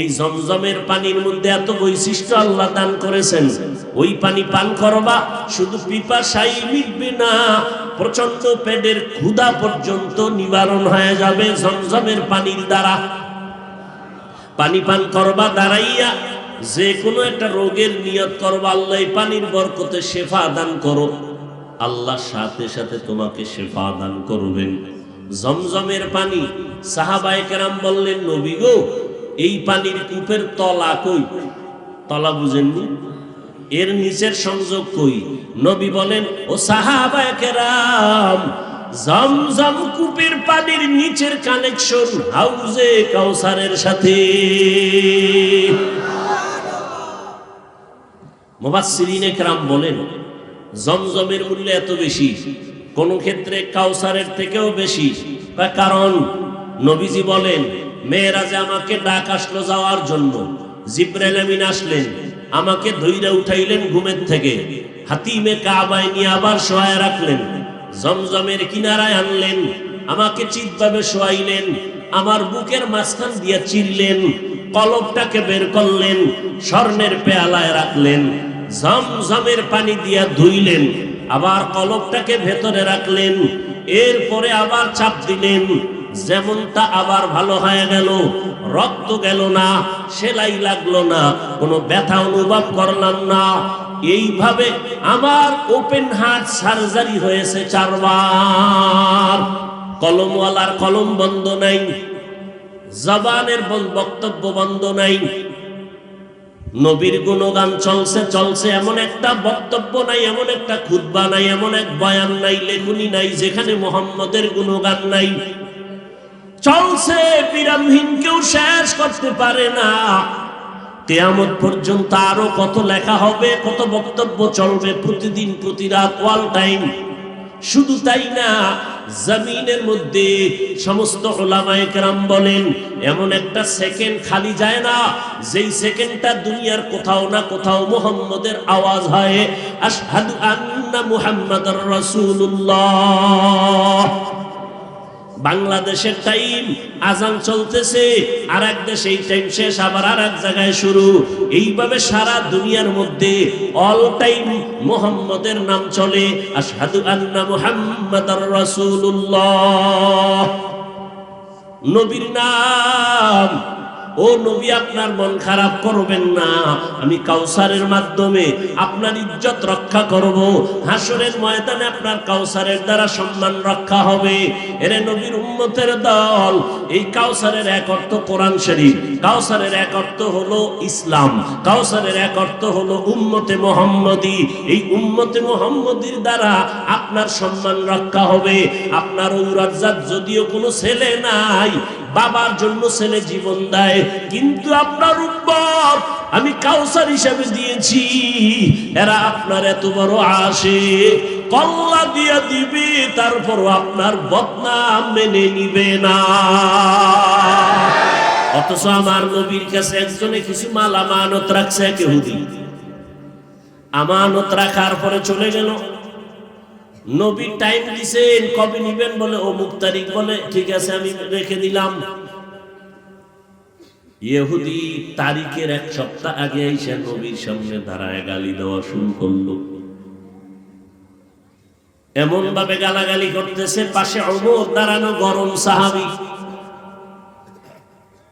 এই জমজমের পানির মধ্যে এত বৈশিষ্ট্য আল্লাহ দান করেছেন। ওই পানি পান করবা, শুধু পিপাসাই মিটবে না প্রচণ্ড পেটের ক্ষুধা পর্যন্ত নিবারণ হয়ে যাবে জমজমের পানির দ্বারা। পানি পান করবা, দাঁড়াইয়া যে কোনো একটা রোগের নিয়ত করবা, আল্লাহ পানির বরকতে শেফা দান করো। আল্লাহ সাথে সাথে তোমাকে শেফা দান করবেন। জমজমের পানি সাহাবায়ে কেরাম বললেন, নবী গো এই পানির কূপের তলা কই? তলা বুঝেননি? এর নিচের সংযোগ কই? নবী বলেন, ও সাহাবায়ে কেরাম, জমজম কূপের পানির নিচের কানেকশন হাউজে কাউসারের সাথে। মুবাসসিরিনে কেরাম বলেন, জমজমের মূল্য এত বেশি, কোন ক্ষেত্রে কাউসারের থেকেও বেশি কারণ? নবীজি বলেন মেয়েরাজে আমাকে ডাক আসলো যাওয়ার জন্য, জিব্রাইল আমিন আসলেন, আমাকে ধৈর্য উঠাইলেন ঘুমের থেকে। হাতিমে কাবায় নিয়ে আবার সহায় রাখলেন, জমজমের কিনারায় আনলেন, আমাকে চিৎভাবে শোয়াইলেন, আমার বুকের মাঝখান দিয়ে চিরলেন কলবটাকে বের করলেন, স্বর্ণের পেয়ালায় রাখলেন, জমজমের পানি দিয়া ধুইলেন, আবার কলবটাকে ভেতরে রাখলেন, এরপরে আবার চাপ দিলেন যেমনটা আবার ভালো হয়ে গেল, রক্ত গেল না, সেলাই লাগল না, কোনো ব্যথা অনুভব করলাম না। এইভাবে আমার ওপেন হার্ট সার্জারি হয়েছে চারবার। কলমওয়ালার কলম বন্ধ নাই, জবানের বক্তব্য বন্ধ নাই। নবীর গুণগান চলছে চলছে, এমন একটা বক্তব্য নাই, এমন একটা খুতবা নাই, এমন এক বয়ান নাই, লেখনি নাই, যেখানে মোহাম্মদের গুণগান নাই। চলছে বিরামহীন কেউ শেষ করতে পারে না। তেয়ামত পর্যন্ত আরও কত লেখা হবে, কত বক্তব্য চলবে প্রতিদিন, প্রতি রাত ওয়াল টাইম শুধু তাই না, জমিনের মধ্যে সমস্ত ওলামায়ে কেরাম বলেন, এমন একটা সেকেন্ড খালি যায় না, যেই সেকেন্ডটা দুনিয়ার কোথাও না কোথাও মোহাম্মদের আওয়াজ হয়, আশহাদু আন্না মুহাম্মাদার রাসূলুল্লাহ। বাংলাদেশের টাইম আজান চলতেছে আর এক দেশে এই টাইম শেষ, আবার আর এক জায়গায় শুরু। এইভাবে সারা দুনিয়ার মধ্যে অল টাইম মোহাম্মদের নাম চলে, আশহাদু আন্না মুহাম্মাদার রাসূলুল্লাহ। নবীর নাম ও নবী, আপনার মন খারাপ করবেন না। আমি কাউসারের মাধ্যমে আপনার ইজ্জত রক্ষা করব। হাসরের ময়দানে আপনার কাউসারের দ্বারা সম্মান রক্ষা হবে। এরে নবীর উম্মতের দল, এই কাউসারের এক অর্থ কোরআন শরীফ, কাউসারের এক অর্থ হলো ইসলাম, কাউসারের এক অর্থ হলো উম্মতে মোহাম্মদী। এই উম্মতে মোহাম্মদীর দ্বারা আপনার সম্মান রক্ষা হবে। আপনার ওই রাজ্জাক যদিও কোনো ছেলে নাই বাবার জন্য ছেলে জীবন দেয়। কিন্তু আপনার উম্মত, আমি কাউসার হিসাবে দিয়েছি। এরা আপনার এত বড় আসে কল্লা দিয়া দিবে তারপর আপনার বদনাম মেনে নিবে না। অথচ আমার নবীর কাছে একজনে কিছু মাল আমানত রাখছে, এক আমানত রাখার পরে চলে গেল। নবী টাইম দিছেন, কবে নিবেন বলে? অমুক তারিখ বলে, ঠিক আছে, আমি রেখে দিলাম। ইহুদি তারিখের এক সপ্তাহ আগে এসে নবীর সামনে দাঁড়ায় গালি দেওয়া শুরু করল। এমন ভাবে গালাগালি করতেছে, পাশে অমর, দাঁড়ানো গরম সাহাবি।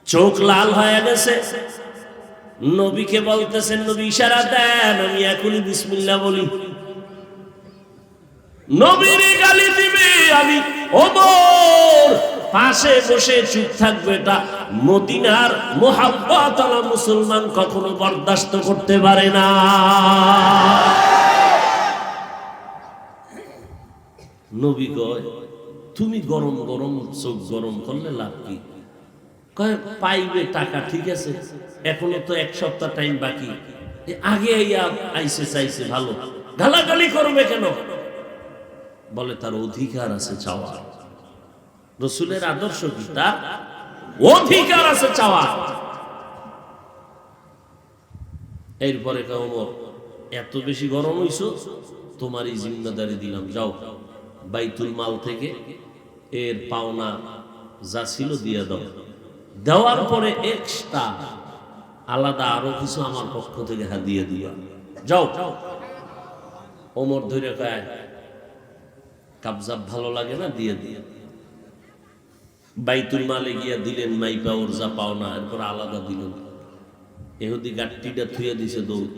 চোখ লাল হয়ে গেছে। নবীকে বলতেছেন, নবী, ইশারা দেন, আমি এখনই বিসমিল্লা বলি। নবীর গালি দিবে আমি ওমর পাশে বসে চুপ থাকবে এটা মদিনার মোহাব্বত মুসলমান কখনো বরদাস্ত করতে পারে না। নবী কয়, তুমি গরম গরম, চোখ গরম করলে লাভ কি? পাইবে টাকা, ঠিক আছে। এখনও তো এক সপ্তাহ টাইম বাকি। আগে আইসে চাইছে ভালো। গালাগালি করবে কেন? বলে তার অধিকার আছে চাওয়ার। রসুলের আদর্শ কি তার? অধিকার আছে চাওয়ার। এরপরে কামর এত বেশি গরম হইছো, তোমারই জিম্মাদারি দিলাম, যাও। বাইতুল মাল থেকে এর পাওনা যা ছিল দিয়ে দাও। দেওয়ার পরে এক্সট্রা আলাদা আরও কিছু আমার পক্ষ থেকে হাদিয়ে দিয়া। যাও। ওমর ধরে কয় কাবজাব ভালো লাগে না? দিয়ে দিয়ে বাইতুল মালে গিয়া দিলেন মাইপা ওর যা পাও না। এরপর আলাদা দিলেন। এহুদি গাট্টিটা থুয়ে দিছে দৌড়।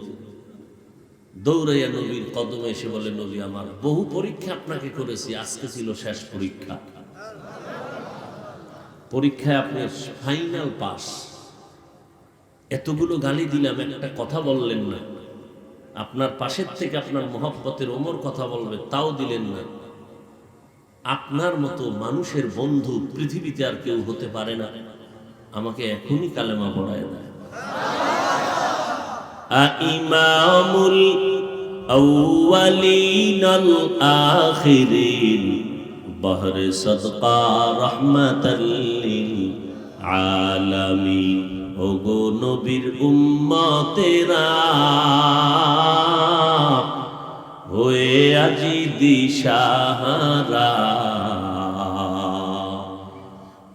দৌড়াইয়া নবীর কদমে এসে বলে, নবী, আমার বহু পরীক্ষা আপনাকে করেছি। আজকে ছিল শেষ পরীক্ষা। পরীক্ষায় আপনি ফাইনাল পাস। এতগুলো গালি দিলাম, একটা কথা বললেন না। আপনার পাশের থেকে আপনার মহব্বতের ওমর কথা বলবে, তাও দিলেন না। আপনার মতো মানুষের বন্ধু পৃথিবীতে আর কেউ হতে পারে না আমাকে এখনই কালেমা পড়ায় দেয় ইমামুল أولين الآخرين بهر صدقا رحمة للعالمين ওগো নবীর উম্মতেরা হয়ে আজি দিশাহারা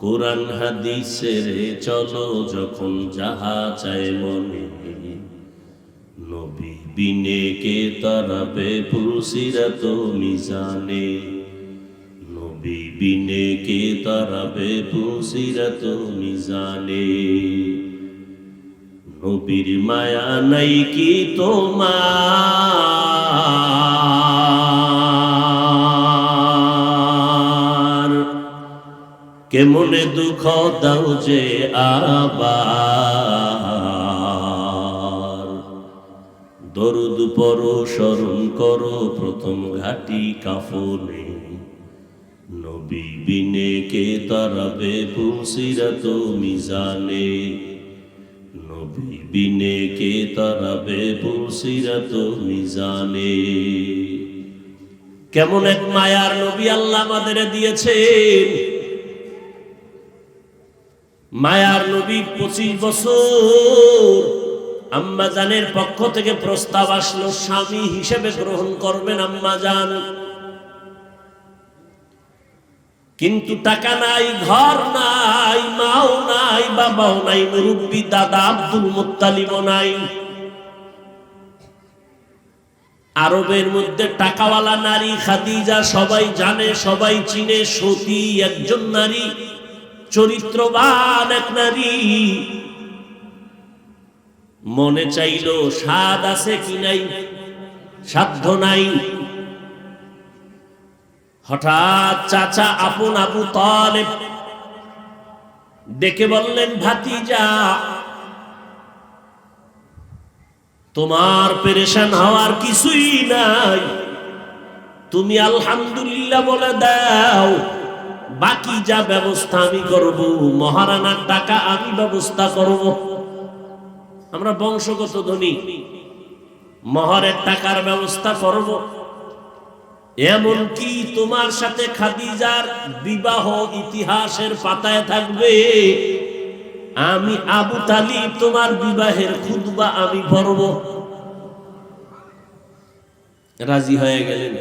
কোরআন হাদিসের চলো যখন যাহা চায় মনে। নবী বিনে কে তারাবে পুরুষিরাত মিজানে। নবী বিনে কে তারাবে পুরুষিরাত মিজানে। নবীর মায়া নাই কি তোমার? কেমনে দুঃখ দাও যে আবার? দরুদ পর স্মরণ করো, প্রথম ঘাটি কাফনে। নবী বিনে কে তারাবে পুসিরাত মিজানে। নবী বিনে কে তারাবে পুসিরাত মিজানে কেমন এক মায়ার নবী আল্লাহ আমাদের দিয়েছেন। মায়ার নবী পঁচিশ বছর আম্মা জানের পক্ষ থেকে প্রস্তাব আসলো, স্বামী হিসেবে গ্রহণ করবেন আম্মা জান কিন্তু টাকা নাই, ঘর নাই, মাও নাই, বাবাও নাই, মুরব্বী, দাদা আব্দুল মুত্তালিবও নাই। আরবের মধ্যে টাকাওয়ালা নারী, খাদিজা সবাই জানে, সবাই চিনে, সতী একজন নারী, চরিত্রবান এক নারী। মনে চাইল স্বাদ আছে কি নাই? সাধ্য নাই। হঠাৎ চাচা আপন আবু তালেব ডেকে বললেন, ভাতিজা, তোমার পেরেশান হওয়ার কিছুই নাই। তুমি আলহামদুলিল্লাহ বলে দাও, বাকি যা ব্যবস্থা আমি করব, মহারানার টাকা আমি ব্যবস্থা করব। আমরা বংশগত ধনী, মহরের টাকার ব্যবস্থা করব। এমনকি তোমার সাথে খাদিজার বিবাহ ইতিহাসের পাতায় থাকবে। আমি আবু তালিব, তোমার বিবাহের খুদবা আমি পড়ব। রাজি হয়ে গেলেন।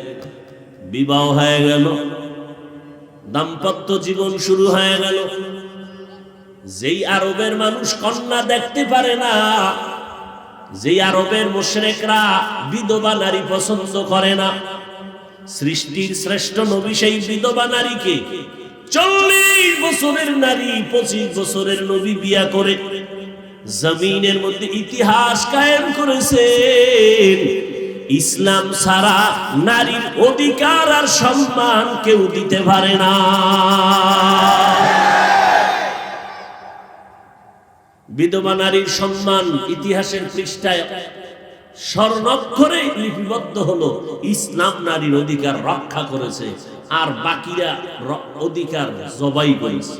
বিবাহ হয়ে গেল। দাম্পত্য জীবন শুরু হয়ে গেল। যেই আরবের মানুষ কন্যা দেখতে পারে না, যেই আরবের মোশরেকরা বিধবা নারী পছন্দ করে না সৃষ্টির শ্রেষ্ঠ নবী সেই বিধবা নারীকে চল্লিশ বছরের নারী, পঁচিশ বছরের নবী বিয়া করে জমিনের মধ্যে ইতিহাস কায়েম করেছেন। ইসলাম ছাড়া নারীর অধিকার আর সম্মান কেউ দিতে পারে না। বিধবা নারীর সম্মান ইতিহাসের পৃষ্ঠায় স্বর্ণক্ষরে লিপিবদ্ধ হলো, ইসলাম নারীর অধিকার রক্ষা করেছে, আর বাকিরা অধিকার জবাই করেছে।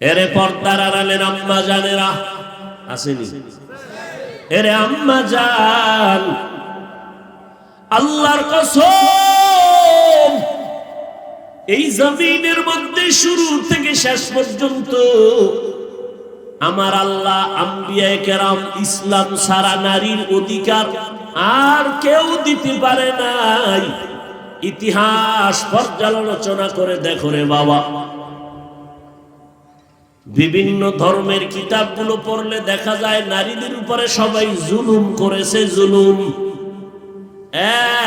এরে পর্দার আড়ালের আম্মা জানেরা, আসেনি? এরে আম্মা জান, আল্লাহর কসম, এই জমিনের মধ্যে শুরু থেকে শেষ পর্যন্ত আমার আল্লাহ, আম্বিয়ায় কেরাম, ইসলাম সারা নারীর অধিকার আর কেউ দিতে পারে নাই। ইতিহাস পর্যালোচনা করে দেখো রে বাবা। বিভিন্ন ধর্মের কিতাবগুলো পড়লে দেখা যায় নারীদের উপরে সবাই জুলুম করেছে, জুলুম।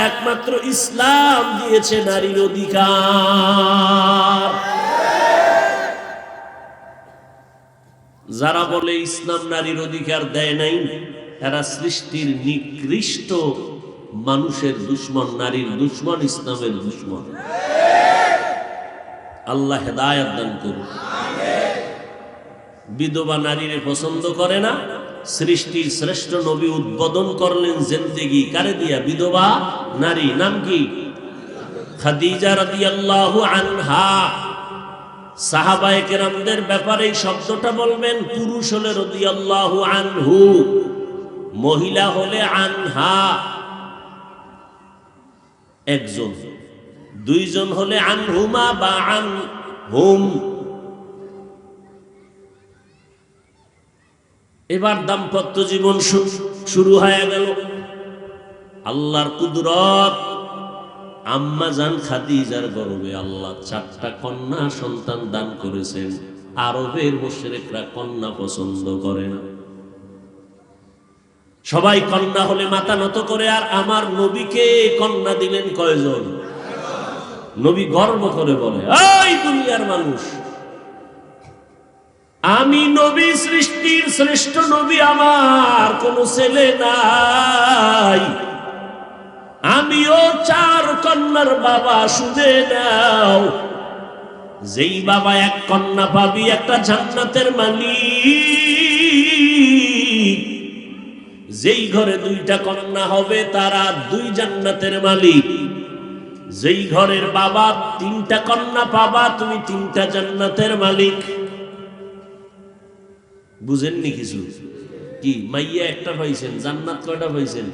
একমাত্র ইসলাম দিয়েছে নারীর অধিকার। যারা বলে ইসলাম নারীর অধিকার দেয় নাই, এরা সৃষ্টির নিকৃষ্ট মানুষের দুশ্মন, নারীর দুশ্মন, ইসলামের দুশ্মন। আল্লাহ হেদায়াত দান করুন। বিধবা নারীরে পছন্দ করে না, সৃষ্টির শ্রেষ্ঠ নবী উদ্বোধন করলেন জেন্দেগি, কারে দিয়া? বিধবা নারী, নাম কি? খাদিজা রাদিয়াল্লাহু আনহা। সাহাবায়ে কেরামদের ব্যাপারে শব্দটা বলবেন, পুরুষ হলে রাদিয়াল্লাহু আনহু, মহিলা হলে আনহা। একজন। দুইজন হলে আনহুমা বা আন হুম এবার দাম্পত্য জীবন শুরু হয়ে গেল। আল্লাহর কুদরত আম্মা জান খাদিজার গর্বে আল্লাহ চারটা কন্যা সন্তান দান করেছেন। আরবের মুশরিকরা কন্যা পছন্দ করে না। সবাই কন্যা হলে মাথা নত করে, আর আমার নবীকে কন্যা দিলেন কয়জন? নবী গর্ব করে বলে, এই দুনিয়ার মানুষ, আমি নবী সৃষ্টির শ্রেষ্ঠ নবী, আমার কোন ছেলে নাই। আমিও চার কন্যার বাবা শুনে নাও। যেই বাবা এক কন্যা পাবি, একটা জান্নাতের মালিক। যেই ঘরে দুইটা কন্যা হবে, তারা দুই জান্নাতের মালিক। যেই ঘরের বাবা, তিনটা কন্যা পাবা, তুমি তিনটা জান্নাতের মালিক। বুঝেননি কিছু? কি, মাইয়া একটা পাইছেন জান্নাত কয়টা পাইছেন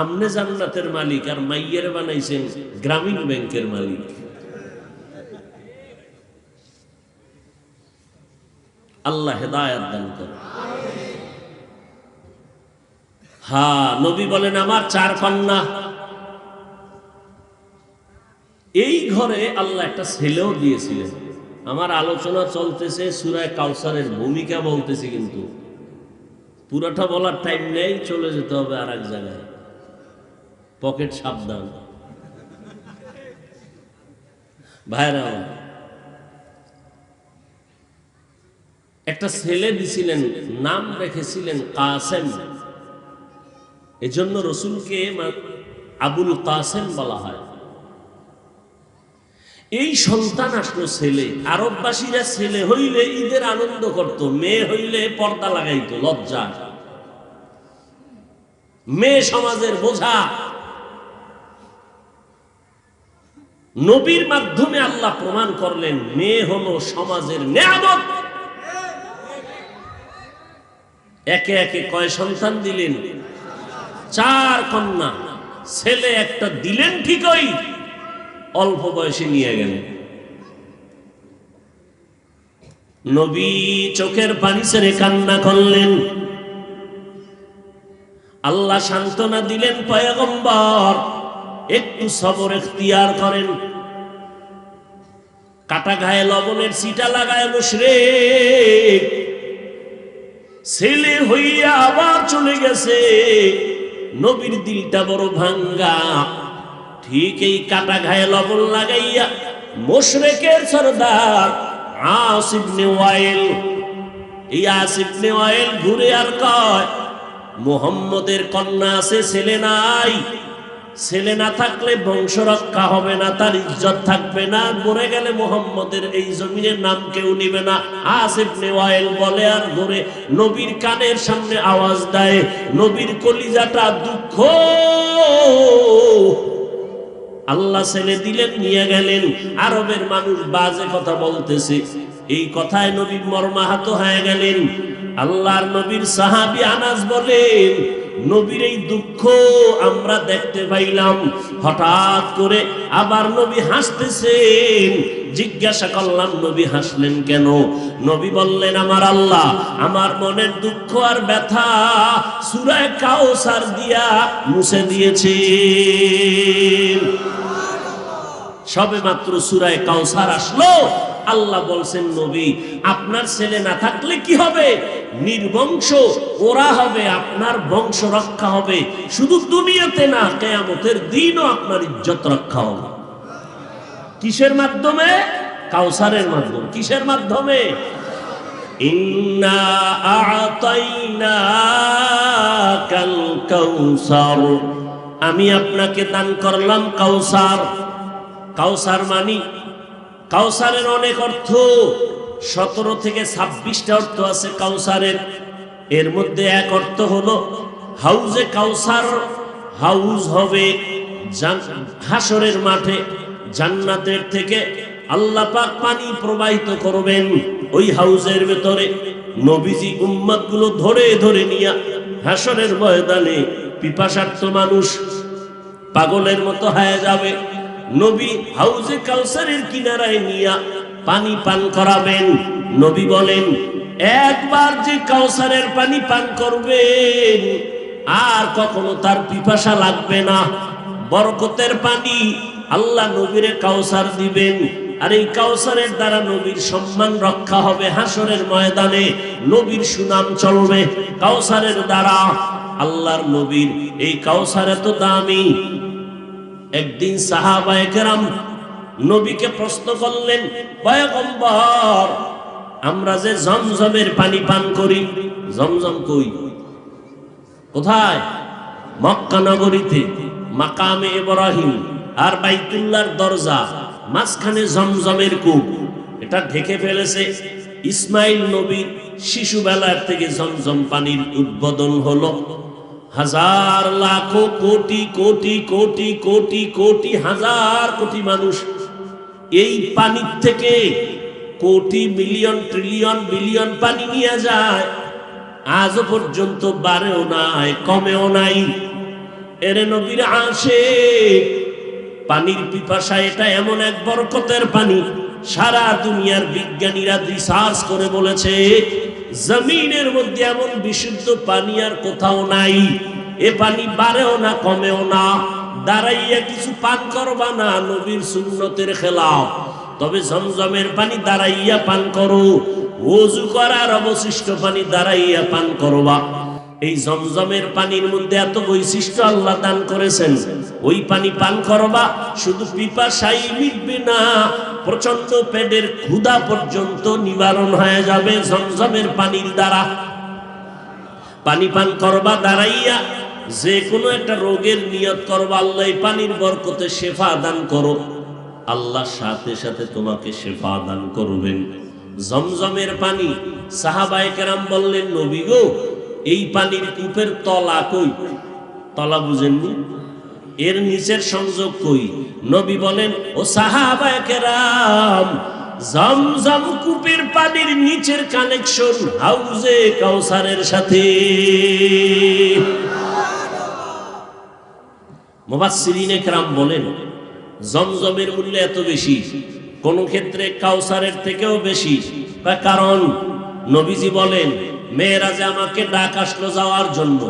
আমনে জান্নাতের মালিক আর মাইয়ের বানাইছেন গ্রামীণ ব্যাংকের মালিক। আল্লাহ হেদায়াত দান করে হ্যাঁ নবী বলেন, আমার চার কন্যা এই ঘরে আল্লাহ একটা ছেলেও দিয়েছিলেন। আমার আলোচনা চলতেছে, সুরায় কাউসারের ভূমিকা বলতেছি কিন্তু। পুরোটা বলার টাইম নেই, চলে যেতে হবে আর এক জায়গায়। পকেট সাবধান। ভাইরা, একটা ছেলে দিছিলেন, নাম রেখেছিলেন কাসেম। এজন্য রসুলকে আবুল কাসেম বলা হয়। এই সন্তান আসলো ছেলে। আরববাসীরা ছেলে হইলে ঈদের আনন্দ করত, মেয়ে হইলে পর্দা লাগাইতো, লজ্জা। মেয়ে সমাজের বোঝা। নবীর মাধ্যমে আল্লাহ প্রমাণ করলেন, মেয়ে হলো সমাজের নিয়ামত। একে একে কয় সন্তান দিলেন? চার কন্যা। ছেলে একটা দিলেন ঠিকই, অল্প বয়সে নিয়ে গেলেন নবী চোখের পানি ছেড়ে কান্না করলেন। আল্লাহ সান্ত্বনা দিলেন, পয়গম্বর একটু সবর এখতিয়ার করেন। কাটা গায়ে লবণের সিটা লাগায় বসরে ছেলে হইয়া আবার চলে গেছে। নবীর দিলটা বড় ভাঙ্গা। ঠিক এই কাটা ঘায়ে লবণ লাগাইয়া মোশরেকের সরদার আসিফ ওয়াইল। এই আসিফ ওয়াইল ঘুরে আর কয়, মোহাম্মদের কন্যা আছে, ছেলে নাই। ছেলে না থাকলে বংশ রক্ষা হবে না, তার ইজ্জত থাকবে না, মরে গেলে মোহাম্মদের এই জমিনের নাম কেউ নিবে না। আসিফ ওয়াইল বলে আর ঘুরে নবীর কানের সামনে আওয়াজ দেয়, নবীর কলিজাটা দুঃখ। আল্লাহ ছেলে দিলেন, নিয়ে গেলেন, আরবের মানুষ বাজে কথা বলতেছে। এই কথায় নবী মর্মাহত হয়ে গেলেন। আল্লাহর নবীর সাহাবি আনাজ বলেন নবীর এই দুঃখ আমরা দেখতে পাইলাম। হঠাৎ করে আবার নবী হাসতেছেন। জিজ্ঞাসা করলাম, নবী হাসলেন কেন? নবী বললেন, আমার আল্লাহ, আমার মনের দুঃখ আর ব্যথা সুরায় কাউসার দিয়া মুছে দিয়েছে সবে মাত্র সুরায় কাউসার আসলো। আল্লাহ বলছেন, নবী, আপনার ছেলে না থাকলে কি হবে? নির্বংশ, ওরা হবে আপনার বংশ রক্ষা হবে। শুধু দুনিয়াতে না, কেয়ামতের দিনও আপনার ইজ্জত রক্ষা হবে। কিসের মাধ্যমে? কাউসারের মাধ্যমে। কিসের মাধ্যমে? আমি আপনাকে দান করলাম কাউসার। কাউসার মানি? কাউসারের অনেক অর্থ। সতেরো থেকে ছাব্বিশটা অর্থ আছে কাউসারের। এর মধ্যে এক অর্থ হলো, হাউজে কাউসার হাউজ হবে হাসরের মাঠে, জান্নাতের থেকে আল্লাহ পাক পানি প্রবাহিত করবেন ওই হাউজের ভেতরে। নবীজি উম্মতগুলো ধরে ধরে নিয়া হাসরের ময়দানে পিপাসার্থ মানুষ পাগলের মতো হয়ে যাবে। নবী হাউজে কাউসারের কিনারায় নিয়া পানি পান করাবেন। নবী বলেন, একবার যে কাউসারের পানি পান করবেন, আর কখনো তার পিপাসা লাগবে না। বরকতের পানি আল্লাহ নবীরে কাউসার দিবেন। আর এই কাউসারের দ্বারা নবীর সম্মান রক্ষা হবে। হাসরের ময়দানে নবীর সুনাম চলবে। কাউসারের দ্বারা আল্লাহর নবীর এই কাউসার এত দামি। একদিন সাহাবায়ে কেরাম নবীকে প্রশ্ন করলেন, পয়গম্বর, আমরা যে জমজমের পানি পান করি, জমজম কই? কোথায়? মক্কা নগরীতে, মাকামে ইব্রাহিম আর বাইতুল্লাহর দরজা, মাঝখানে জমজমের কূপ। এটা ঢেকে ফেলেছে। ইসমাইল নবীর শিশুবেলার থেকে জমজম পানির উদ্বোধন হলো। হাজার লাখো কোটি কোটি কোটি কোটি কোটি, হাজার কোটি মানুষ এই পানির থেকে কোটি মিলিয়ন, ট্রিলিয়ন, বিলিয়ন পানি নিয়ে যায়। আজও পর্যন্ত বাড়েও নাই, কমেও নাই। এরে নবীর আসে পানির পিপাসা এটা এমন এক বরকতের পানি। সারা দুনিয়ার বিজ্ঞানীরা রিসার্চ করে বলেছে, জমিনের মধ্যে এমন বিশুদ্ধ পানি আর কোথাও নাই। এ পানি বাড়েও না, কমেও না। দাঁড়াইয়া কিছু পান করবা না, নবীর সুন্নতের খেলাও তবে জমজমের পানি দাঁড়াইয়া পান করো ওজু করার অবশিষ্ট পানি দাঁড়াইয়া পান করবা। এই জমজমের পানির মধ্যে এত বৈশিষ্ট্য আল্লাহ দান করেছেন, ওই পানি পান করবা, শুধু পিপাসাই মিটবে না প্রচণ্ড পেটের ক্ষুধা পর্যন্ত নিবারণ হয়ে যাবে জমজমের পানির দ্বারা। পানি পান করবা, দাঁড়াইয়া যে কোনো একটা রোগের নিয়ত করবা আল্লাহ পানির বরকতে শেফা দান করো। আল্লাহ সাথে সাথে তোমাকে শেফা দান করবেন। জমজমের পানি, সাহাবায়ে কেরাম বললেন, নবী গো, এই পানির কূপের তলা কই? তলা বুঝেননি? এর নিচের সংযোগ কই? নবী বলেন, ও সাহাবায়ে কেরাম, জমজম কূপের পানির নিচের কানেকশন হাউজে কাউসারের সাথে। মুবাসসিরিনে কেরাম বলেন, জমজমের মূল্য এত বেশি, কোন ক্ষেত্রে কাউসারের থেকেও বেশি। বা কারণ, নবীজি বলেন, মেয়েরাজে আমাকে ডাক আসলো যাওয়ার জন্য।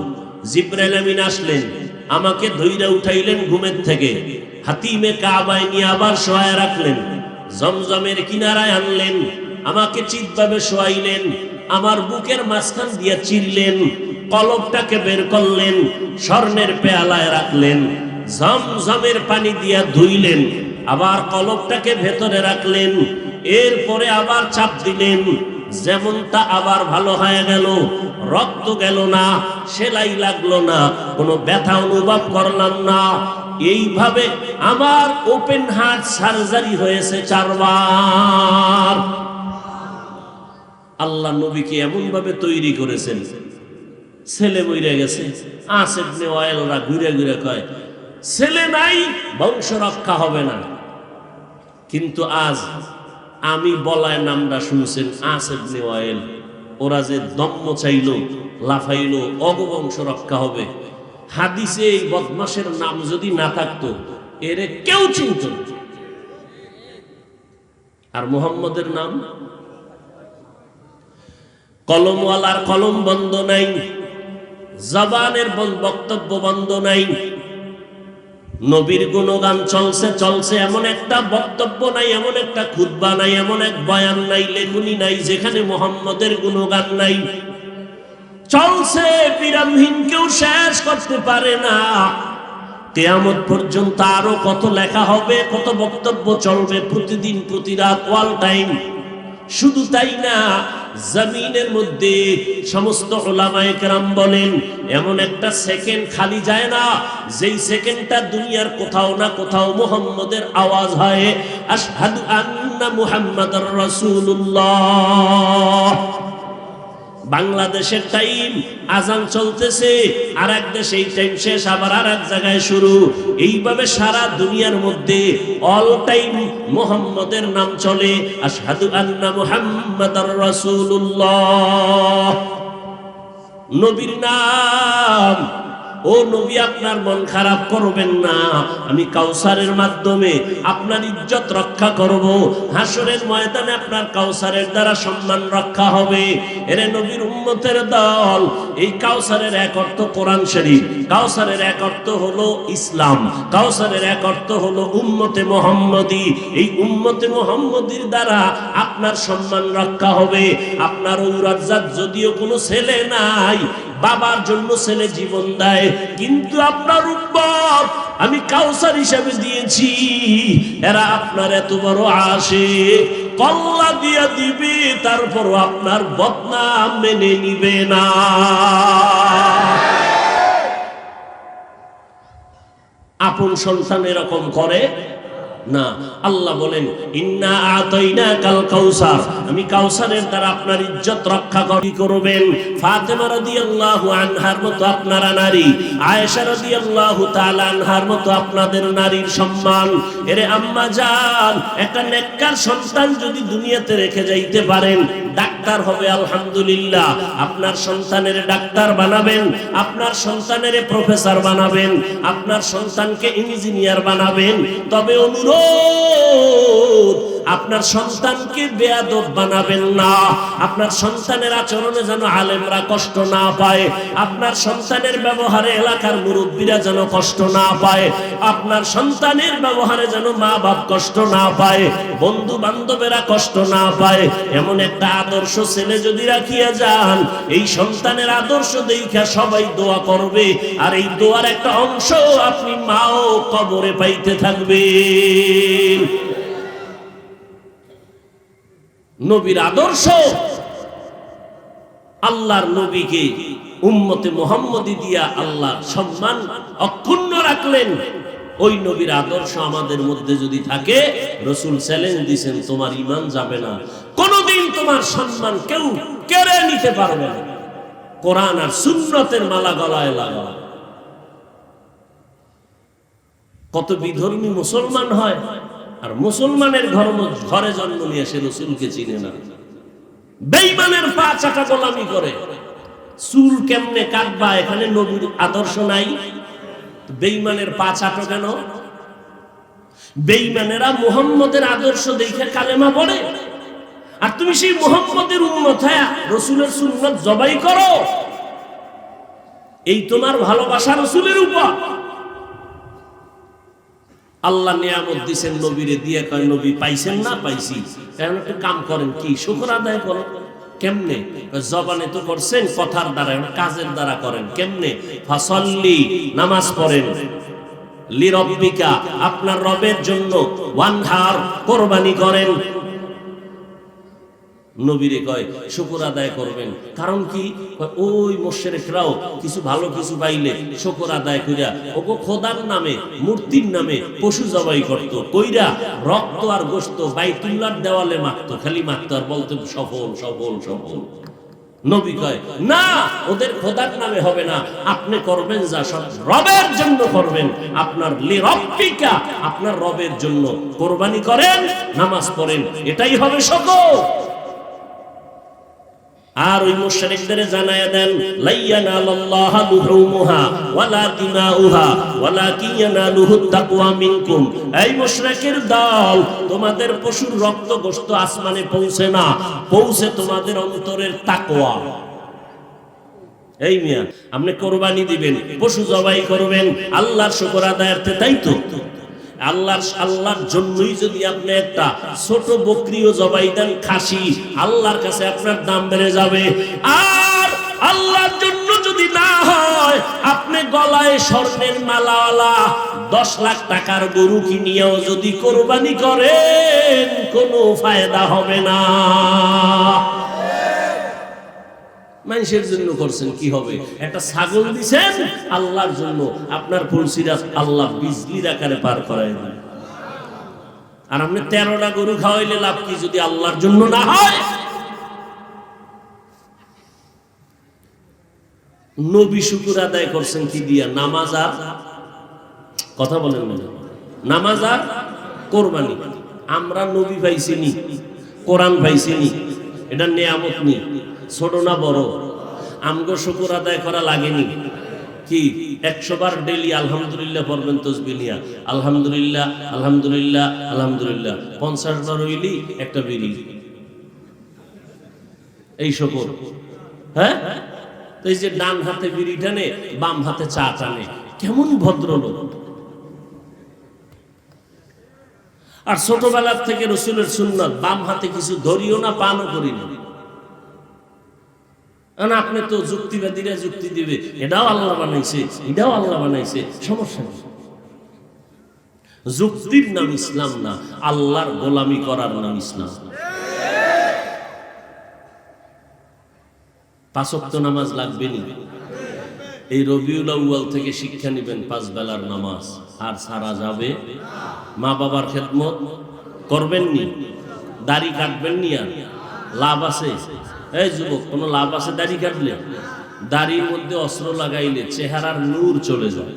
জিব্রাইল আমিন আসলেন, আমাকে ধৈর্য উঠাইলেন ঘুমের থেকে। হাতিমে কাবায় নিয়ে আবার শোয়ায় রাখলেন। জমজমের কিনারায় আনলেন, আমাকে চিৎভাবে শোয়াইলেন, আমার বুকের মাঝখান দিয়ে চিরলেন কলবটাকে বের করলেন, স্বর্ণের পেয়ালায় রাখলেন। জমজমের পানি দিয়া ধুইলেন, আবার কলবটাকে ভেতরে রাখলেন, এরপরে আবার চাপ দিলেন, যেমনটা আবার ভালো হয়ে গেল, রক্ত গেল না, সেলাই লাগল না, কোনো ব্যথা অনুভব করলাম না। এইভাবে আমার ওপেন হার্ট সার্জারি হয়েছে চারবার। আল্লাহ নবীকে এমন ভাবে তৈরি করেছেন। ছেলে বইরে গেছে, আসেফ ওয়াইলরা ঘুরে ঘুরে কয় ছেলে নাই, বংশ রক্ষা হবে না। কিন্তু আজ আমি বলায় নামটা শুনছেন আসেফ ওয়াইল। ওরা যে দম্ম চাইল, লাফাইল, অগবংশ রক্ষা হবে। হাদিসে এই বদমাসের নাম যদি না থাকতো, এরে কেউ চিনত। আর মুহাম্মদের নাম? কলমওয়ালার কলম বন্ধ নাই, জবানের বক্তব্য বন্ধ নাই নবীর গুণগান চলছে চলছে। এমন একটা বক্তব্য নাই, এমন একটা খুতবা নাই, এমন এক বয়ান নাই, লেখনি নাই, যেখানে মোহাম্মদের গুণগান নাই। চলছে বিরামহীন কেউ শেষ করতে পারে না। কেয়ামত পর্যন্ত আরও কত লেখা হবে, কত বক্তব্য চলবে প্রতিদিন, প্রতি রাত, ওয়াল টাইম। শুধু তাই না, জমিনের মধ্যে সমস্ত ওলামায় কেরাম বলেন, এমন একটা সেকেন্ড খালি যায় না, যেই সেকেন্ডটা দুনিয়ার কোথাও না কোথাও মোহাম্মদের আওয়াজ হয়, আশহাদু আন্না মুহাম্মাদার রাসূলুল্লাহ। বাংলাদেশের টাইম আজান চলতেছে আর এক দেশে এই টাইম শেষ, আবার আর এক জায়গায় শুরু। এইভাবে সারা দুনিয়ার মধ্যে অল টাইম মোহাম্মদের নাম চলে, আশহাদু আন্না মুহাম্মাদার রাসূলুল্লাহ। নবীর নাম ও নবী, আপনার মন খারাপ করবেন না। আমি কাউসারের মাধ্যমে আপনার ইজ্জত রক্ষা করব। হাসরের ময়দানে আপনার কাউসারের দ্বারা সম্মান রক্ষা হবে। এরে নবীর উম্মতের দল, এই কাউসারের এক অর্থ কোরআন শরীফ, কাউসারের এক অর্থ হলো ইসলাম, কাউসারের এক অর্থ হলো উম্মতে মোহাম্মদী। এই উম্মতে মোহাম্মদীর দ্বারা আপনার সম্মান রক্ষা হবে। আপনার ঔরাজ্জাত যদিও কোনো ছেলে নাই বাবার জন্য ছেলে জীবন দেয়। কিন্তু আপনার উম্মত, আমি কাউসার হিসাবে দিয়েছি। এরা আপনার এত বড় আসে কল্লা দিয়া দিবে, তারপর আপনার বদনাম মেনে নিবে না। আপন সন্তান এরকম করে না, আল্লাহ বলেন, ইন্না আতাইনা কাল কাউসার। আমি কাউসারের দ্বারা আপনার ইজ্জত রক্ষা করি করবেন? রাদিয়াল্লাহু আনহার মতো আপনারা নারী, আয়েশা রাদিয়াল্লাহু তাআলা আনহার মতো আপনাদের নারীর সম্মান। আম্মা জান, একটা নেককার সন্তান যদি দুনিয়াতে রেখে যাইতে পারেন, ডাক্তার হবে আলহামদুলিল্লাহ। আপনার সন্তানের ডাক্তার বানাবেন, আপনার সন্তানের প্রফেসর বানাবেন, আপনার সন্তানকে ইঞ্জিনিয়ার বানাবেন। তবে অনুরোধ ক্রোধ আপনার সন্তানকে বেয়াদব বানাবেন না। আপনার সন্তানের আচরণে যেন আলেমরা কষ্ট না পায়। আপনার সন্তানের ব্যবহারে এলাকার মুরব্বীরা যেন কষ্ট না পায়। আপনার সন্তানের ব্যবহারে যেন মা বাপ কষ্ট না পায়। বন্ধু বান্ধবেরা কষ্ট না পায়। এমন একটা আদর্শ ছেলে যদি রাখিয়া যান, এই সন্তানের আদর্শ দেখা সবাই দোয়া করবে। আর এই দোয়ার একটা অংশ আপনি মাও কবরে পাইতে থাকবেন। নবীর আদর্শ। আল্লাহর নবীকে উম্মতে মোহাম্মদী দিয়া আল্লাহ সম্মান অক্ষুণ্ণ রাখলেন। ওই নবীর আদর্শ আমাদের মধ্যে যদি থাকে, রসুল চ্যালেঞ্জ দিছেন, তোমার ইমান যাবে না। কোনদিন তোমার সম্মান কেউ কেড়ে নিতে পারবে না। কোরআন আর সুন্নতের মালা গলায় লাগা কত বিধর্মী মুসলমান হয়। আর মুসলমানের ঘর ঘরে জন্ম নিয়ে সে রসুলকে চিনে না। বেইমানের পা চাকা গোলামি করে। চুল কেমনে কাটবা, এখানে নবীর আদর্শ নাই। বেইমানের পা চাটো কেন? বেইমানেরা মুহাম্মদের আদর্শ দেখে কালেমা পড়ে। আর তুমি সেই মুহাম্মদের উন্মত হ্যাঁ রসুলের সুন্নত জবাই করো। এই তোমার ভালোবাসা রসুলের উপর। আল্লাহ নিয়ামত দিছেন নবীরে দিয়ে কয়, নবী পাইছেন না পাইছি? এখন একটা কাম করেন, কি শুকর আদায় করেন কেমনে? জবানে তো করছেন, কথার দ্বারা কাজের দ্বারা করেন, কেমনে? ফাসল্লি, নামাজ পড়েন। লিরব্বিকা, আপনার রবের জন্য ওয়ানহার কোরবানি করেন। নবীরে কয়, শুকুর আদায় করবেন। কারণ কি? ওই মোশেরেকরাও কিছু ভালো কিছু পাইলে শুকুর আদায় কইরা ওগো খোদার নামে, মূর্তির নামে পশু জবাই করত। কইরা রক্ত আর গোস্ত বাইতুল্লার দেওয়ালে মাখতো, খালি মাখতো আর বলতো, সফল সফল সফল। নবী কয়, না, ওদের খোদার নামে হবে না। আপনি করবেন যা সব রবের জন্য করবেন। আপনার লিরব্বিকা আপনার রবের জন্য কোরবানি করেন, নামাজ পড়েন, এটাই হবে সকল আর ওই মুশরিকদের জানায়া দেন, লাইয়ানা আল্লাহ লুহুমুহা ওয়ালা দিমাউহা ওয়ালাকিন ইয়ানালুহু তাকওয়া মিনকুম। এই মুশরিকের দল, তোমাদের পশুর রক্ত গোশত আসমানে পৌঁছে না, পৌঁছে তোমাদের অন্তরের তাকওয়া। এই মিয়া, আপনি কোরবানি দিবেন, পশু জবাই করবেন, আল্লাহর শুকর আদায়ার্থে তাই তো? আল্লাহর আল্লাহর জন্যই যদি আপনি একটা ছোট বকরিও জবাই দেন, খাসি, আল্লাহর কাছে আপনার দাম বেড়ে যাবে। আর আল্লাহর জন্য যদি না হয়, আপনি গলায় স্বর্ণের মালাওয়ালা দশ লাখ টাকার গরু কিনিয়েও যদি কোরবানি করেন, কোনো ফায়দা হবে না। মানুষের জন্য করছেন, কি হবে? একটা ছাগল দিছেন, আল্লাহর জন্য। আপনার ফুলসিরাজ আল্লাহ বিজলির আকারে পার করায় দেন। আর আপনি তেরোটা গরু খাওয়াইলে লাভ কি যদি আল্লাহর জন্য না হয়? নবী শুকুর আদায় করছেন কি দিয়া? নামাজ আর কথা বলেন না। নামাজ আর কোরবানি। আমরা নবী পাইছিনি কোরআন পাইছিনি এটা নেয়ামত নি। ছোট না বড়? আমগো শুকুর আদায় করা লাগেনি। কি? একশো বার ডেলি আলহামদুলিল্লাহ পড়বেন তসবিলিয়া আলহামদুলিল্লাহ আলহামদুলিল্লাহ আলহামদুলিল্লাহ। পঞ্চাশ বার হইলি একটা বিড়ি। এই শকর। হ্যাঁ? তো এই যে ডান হাতে বিড়ি টানে, বাম হাতে চা টানে। কেমন ভদ্রলোক। আর ছোটবেলার থেকে রসুলের সুন্নত, বাম হাতে কিছু ধরিও না, পানও করি না। কারণ আপনি তো যুক্তিবাদীরা যুক্তি দিবে। এটাও আল্লাহ বানাইছে, এটাও আল্লাহ বানাইছে, সমস্যা নেই। যুক্তির নাম ইসলাম না, আল্লাহর গোলামি করার নাম ইসলাম। পাঁচক্ত নামাজ লাগবে নি? এই রবিউল আউয়াল থেকে শিক্ষা নেবেন পাঁচ বেলার নামাজ। আর সারা যাবে? মা বাবার খেদমত? করবেন নি? দাড়ি কাটবেন নি আর? লাভ আছে? এই যুবক, কোনো লাভ আছে দাড়ি কাটলে? দাড়ির মধ্যে অস্ত্র লাগাইলে চেহারার নূর চলে যায়,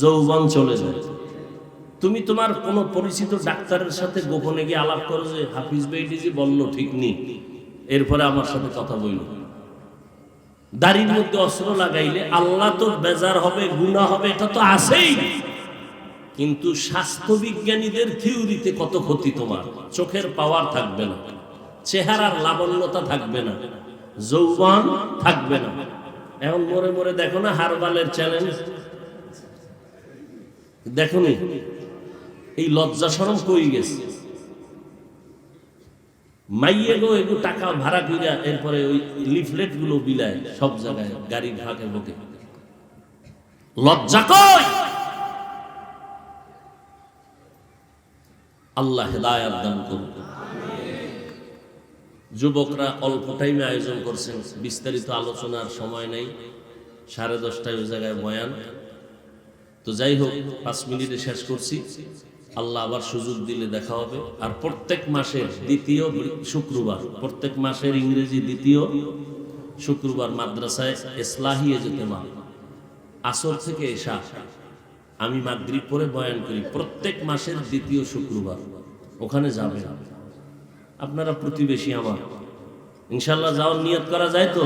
যৌবন চলে যায়। তুমি তোমার কোনো পরিচিত ডাক্তারের সাথে গোপনে গিয়ে আলাপ করো যে, হাফিজ বেইটি যে বলল ঠিক নেই। এরপরে আমার সাথে কথা বলল। দাড়ির মধ্যে অস্ত্র লাগাইলে আল্লাহ তো বেজার হবে গুণা হবে, এটা তো আছেই। কিন্তু স্বাস্থ্য বিজ্ঞানীদের থিওরিতে কত ক্ষতি তোমার? চোখের পাওয়ার থাকবে না। চেহারার লাবণ্যতা থাকবে না, যৌবন থাকবে না। এখন মরে মরে দেখো না হারবালের চ্যালেঞ্জ দেখো এই লজ্জা সরম কই গেছে? মাইয়ে গো, এগু টাকা ভাড়া কইরা এরপরে ওই লিফলেটগুলো বিলায়, সব জায়গায় গাড়ির ফাঁকে লজ্জা কই? আল্লাহ হেদায়াত দান করুন যুবকরা অল্প টাইমে আয়োজন করছেন। বিস্তারিত আলোচনার সময় নেই। সাড়ে দশটায় ওই জায়গায় বয়ান। তো যাই হোক, পাঁচ মিনিটে শেষ করছি। আল্লাহ আবার সুযোগ দিলে দেখা হবে। আর প্রত্যেক মাসের দ্বিতীয় শুক্রবার, প্রত্যেক মাসের ইংরেজি দ্বিতীয় শুক্রবার মাদ্রাসায় ইসলাহিয়ে যেতে মা আসর থেকে এসা আমি মাগরিব পরে বয়ান করি। প্রত্যেক মাসের দ্বিতীয় শুক্রবার। ওখানে যাবে আপনারা প্রতিবেশী আমার। ইনশাল্লাহ যাওয়ার নিয়ত করা যায় তো?